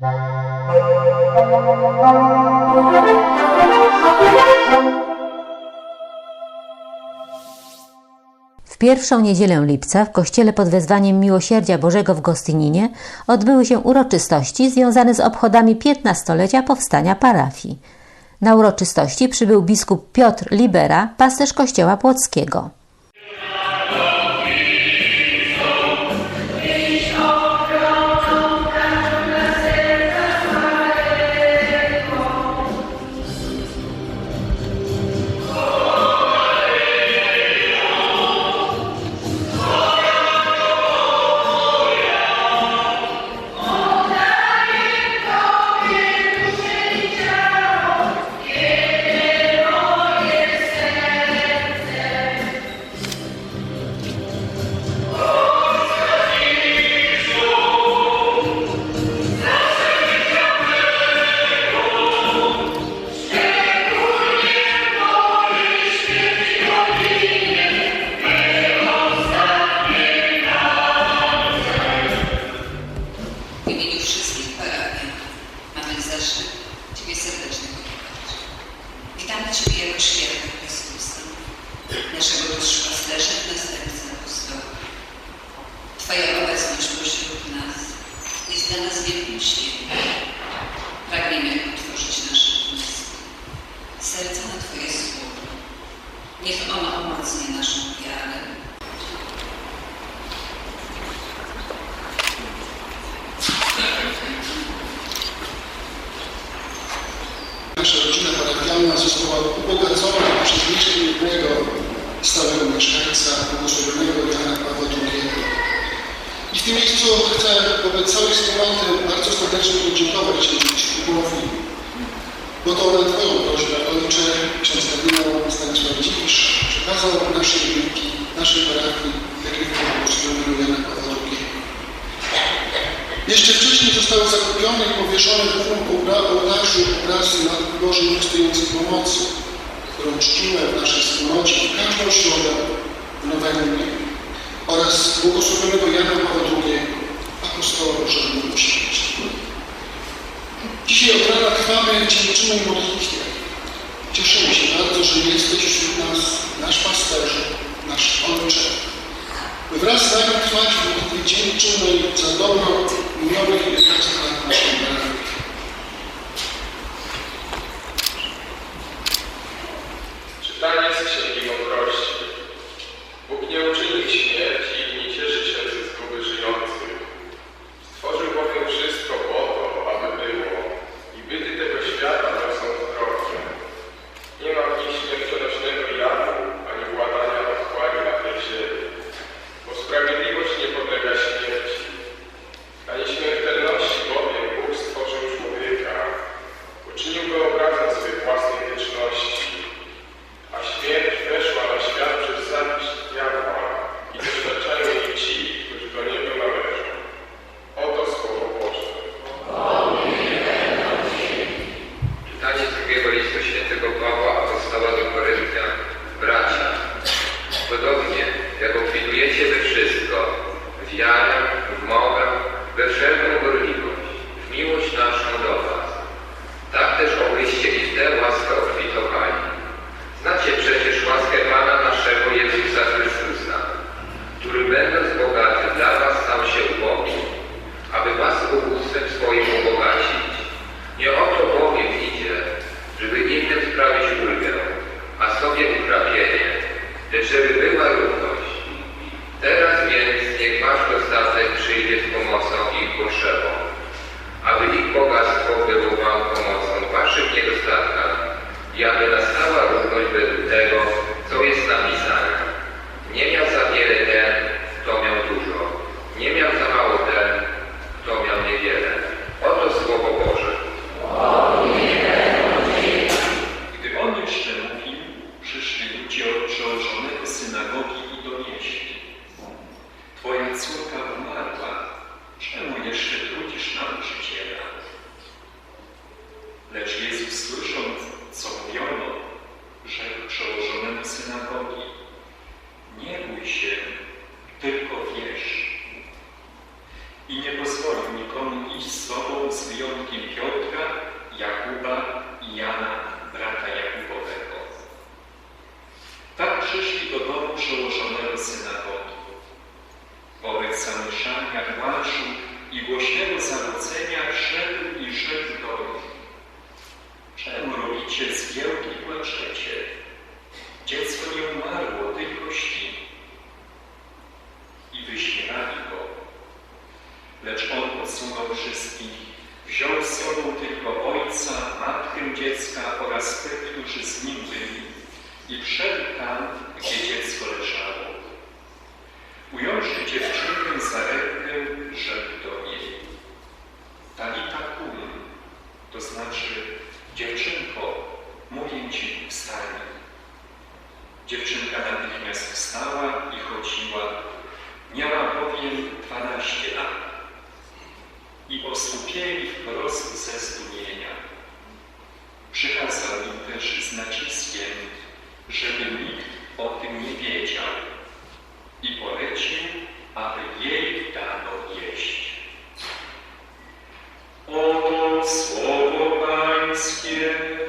W pierwszą niedzielę lipca w kościele pod wezwaniem Miłosierdzia Bożego w Gostyninie odbyły się uroczystości związane z obchodami 15-lecia powstania parafii. Na uroczystości przybył biskup Piotr Libera, pasterz kościoła płockiego. happiness. Bo to na Twoją prośbę Ojcze, ksiądz kardynał Stanisław Dziwisz przekazał naszej wielki, naszej parafii, takiego błogosławionego Jana Pawła II. Jeszcze wcześniej zostały zakupione i powieszone w ołtarzu obrazy Matki Bożej Nieustającej Pomocy, którą czcimy w naszej wspólnocie w każdą środę w Nowennie oraz błogosławionego Jana Pawła II, apostoła Bożego Miłosierdzia. Dzisiaj od rana trwamy w Cieszymy się bardzo, że jesteś wśród nas, nasz pasterze, nasz Ojcze, by wraz z nami trwać w modlitwie dziękczynnej za dobro minionych 11 lat naszej Podobnie jak obfitujecie we wszystko, w wiarę, w mowę, we wszelką gorliwość, w miłość naszą do Was, tak też obyście i w tę łaskę obfitowali. Znacie przecież łaskę Pana naszego Jezusa Chrystusa, który będąc bogaty dla Was stał się ubogi, aby Was ubóstwem swoim ubogacić. Nie o to bowiem idzie, żeby innym sprawić ulgę, a sobie utrapienie, żeby była równość. Teraz więc niech wasz dostatek przyjdzie z pomocą ich potrzebą, aby ich bogactwo było wam pomocą w waszych niedostatkach i aby nastała równość według tego, przełożonego synagogi. Wobec zamieszania, płaczu i głośnego zawodzenia szedł i rzekł do nich. Czemu robicie zgiełki i płaczecie? Dziecko nie umarło, tylko śpi. I wyśmiewali go. Lecz on odsunął wszystkich, wziął z sobą tylko ojca, matkę dziecka oraz tych, którzy z nim byli i wszedł żeby nikt o tym nie wiedział i polecił, aby jej dano jeść. Oto słowo Pańskie.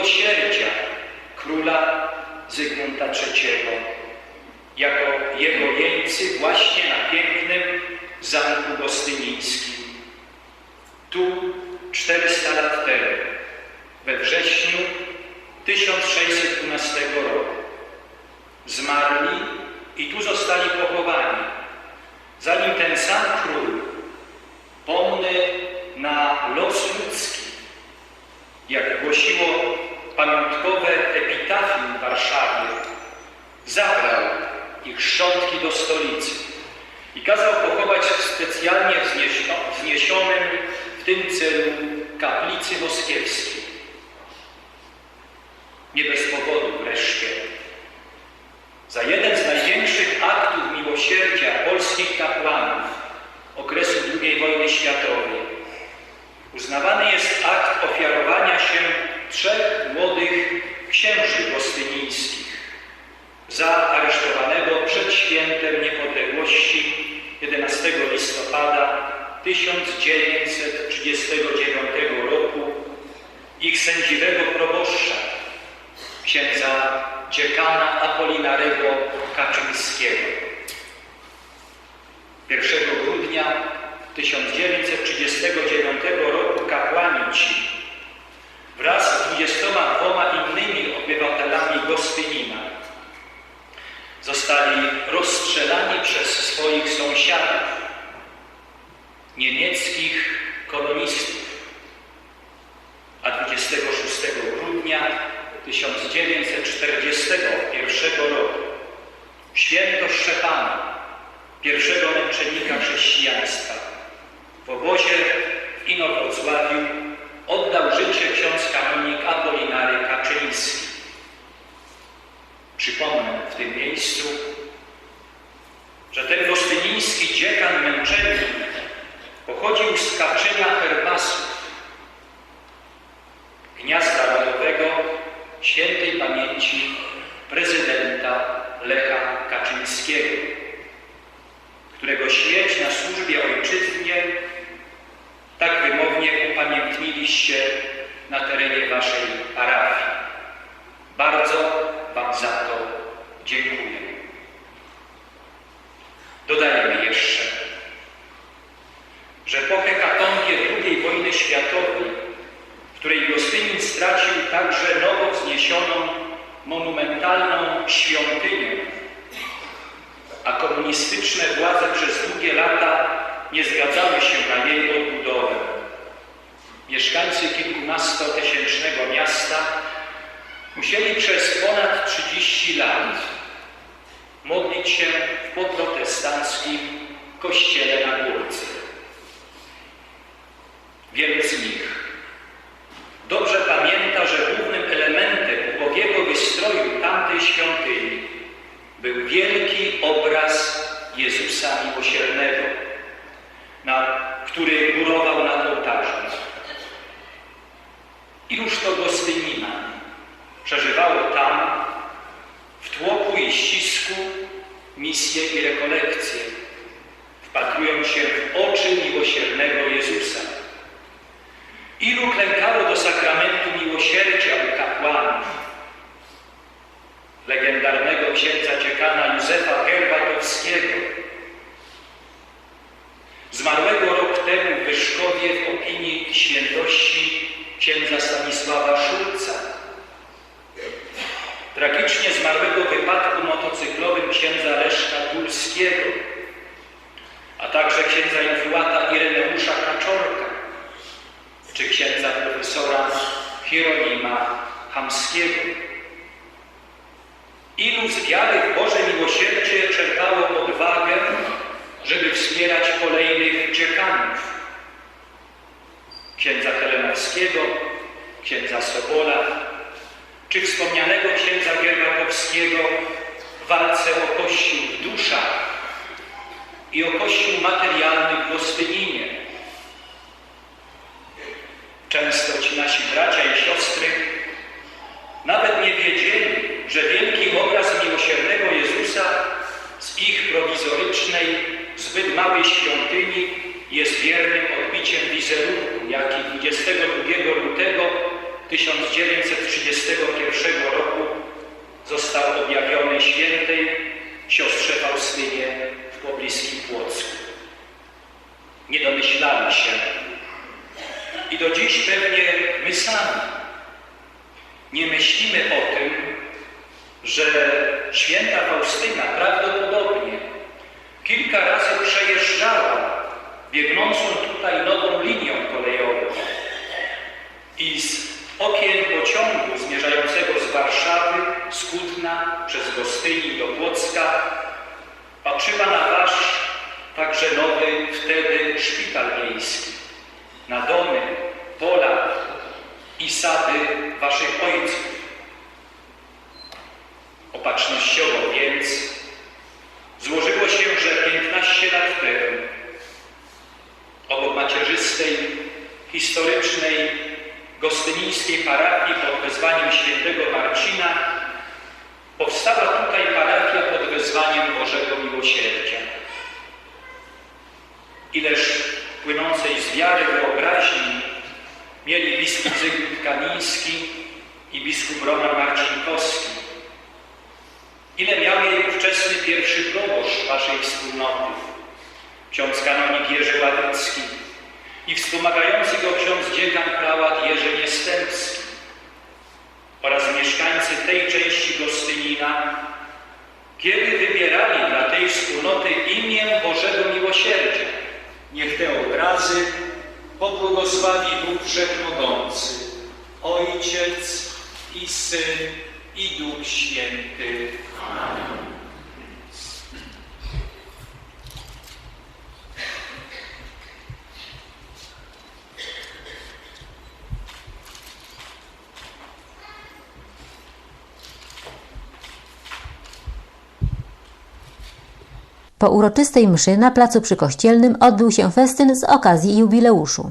Miłosierdzia króla Zygmunta III jako jego jeńcy właśnie na pięknym Zamku Gostynińskim. Tu 400 lat temu, we wrześniu 1612 roku, zmarli i tu zostali pochowani, polskich kapłanów okresu II wojny światowej uznawany jest akt ofiarowania się trzech młodych księży gostynińskich zaaresztowanego przed świętem niepodległości 11 listopada 1939 roku ich sędziwego proboszcza, księdza dziekana Apolinarego Kaczyńskiego. 1 grudnia 1939 roku kapłani ci wraz z 22 innymi obywatelami Gostynina zostali rozstrzelani przez swoich sąsiadów, niemieckich kolonistów, a 26 grudnia 1941 roku święto Szczepana, pierwszego męczennika chrześcijaństwa, w obozie w Inowrocławiu oddał na terenie waszej parafii. Bardzo Wam za to dziękuję. Dodajemy jeszcze, że po hekatombie II wojny światowej, w której Gostynin stracił także nowo wzniesioną, monumentalną świątynię, a komunistyczne władze przez długie lata nie zgadzały się na jej odbudowę. Mieszkańcy kilkunastotysięcznego miasta musieli przez ponad 30 lat modlić się w poprotestanckim kościele na Górce. Wielu z nich dobrze pamięta, że głównym elementem ubogiego wystroju tamtej świątyni był wielki obraz Jezusa Miłosiernego, na, który górował nad ołtarzem. Iluż to Gostynina przeżywało tam w tłoku i ścisku misję i rekolekcję, wpatrując się w oczy miłosiernego Jezusa. Ilu klękało do sakramentu miłosierdzia u kapłanów, legendarnego księdza dziekana Józefa Gerbatowskiego, zmarłego rok temu w Wyszkowie w opinii świętości księdza Stanisława Szulca, tragicznie zmarłego wypadku motocyklowym księdza Leszka Górskiego, a także księdza influata Ireneusza Kaczorka, czy księdza profesora Hieronima Hamskiego. Ilu z wiary w Boże miłosierdzie czerpało odwagę, żeby wspierać kolejnych dziekanów. Księdza Helenowskiego, księdza Sobola, czy wspomnianego księdza Giermakowskiego w walce o Kościół w duszach i o Kościół materialny w Gostyninie. Często ci nasi bracia i siostry nawet nie wiedzieli, że wielki obraz miłosiernego Jezusa z ich prowizorycznej, zbyt małej świątyni jest wiernym odbiciem wizerunku, jaki 22 lutego 1931 roku został objawiony świętej siostrze Faustynie w pobliskim Płocku. Nie domyślali się i do dziś pewnie my sami nie myślimy o tym, że święta Faustyna prawdopodobnie kilka razy przejeżdżała biegnącą tutaj nową linią kolejową okien pociągu zmierzającego z Warszawy, z Kutna, przez Gostynin do Płocka patrzyła na wasz także nowy wtedy szpital miejski, na domy, pola i sady waszych ojców. Opatrznościowo więc złożyło się, że 15 lat temu obok macierzystej, historycznej, gostynińskiej parafii pod wezwaniem świętego Marcina powstała tutaj parafia pod wezwaniem Bożego Miłosierdzia. Ileż płynącej z wiary wyobraźni mieli biskup Zygmunt Kamiński i biskup Roman Marcinkowski. Ile miał jej ówczesny pierwszy proboszcz waszej wspólnoty, ksiądz kanonik Jerzy Ławicki i wspomagający go ksiądz dziekan Niestępski oraz mieszkańcy tej części Gostynina, kiedy wybierali dla tej wspólnoty imię Bożego Miłosierdzia. Niech te obrazy pobłogosławi Bóg Wszechmogący, Ojciec i Syn i Duch Święty. Po uroczystej mszy na placu przykościelnym odbył się festyn z okazji jubileuszu.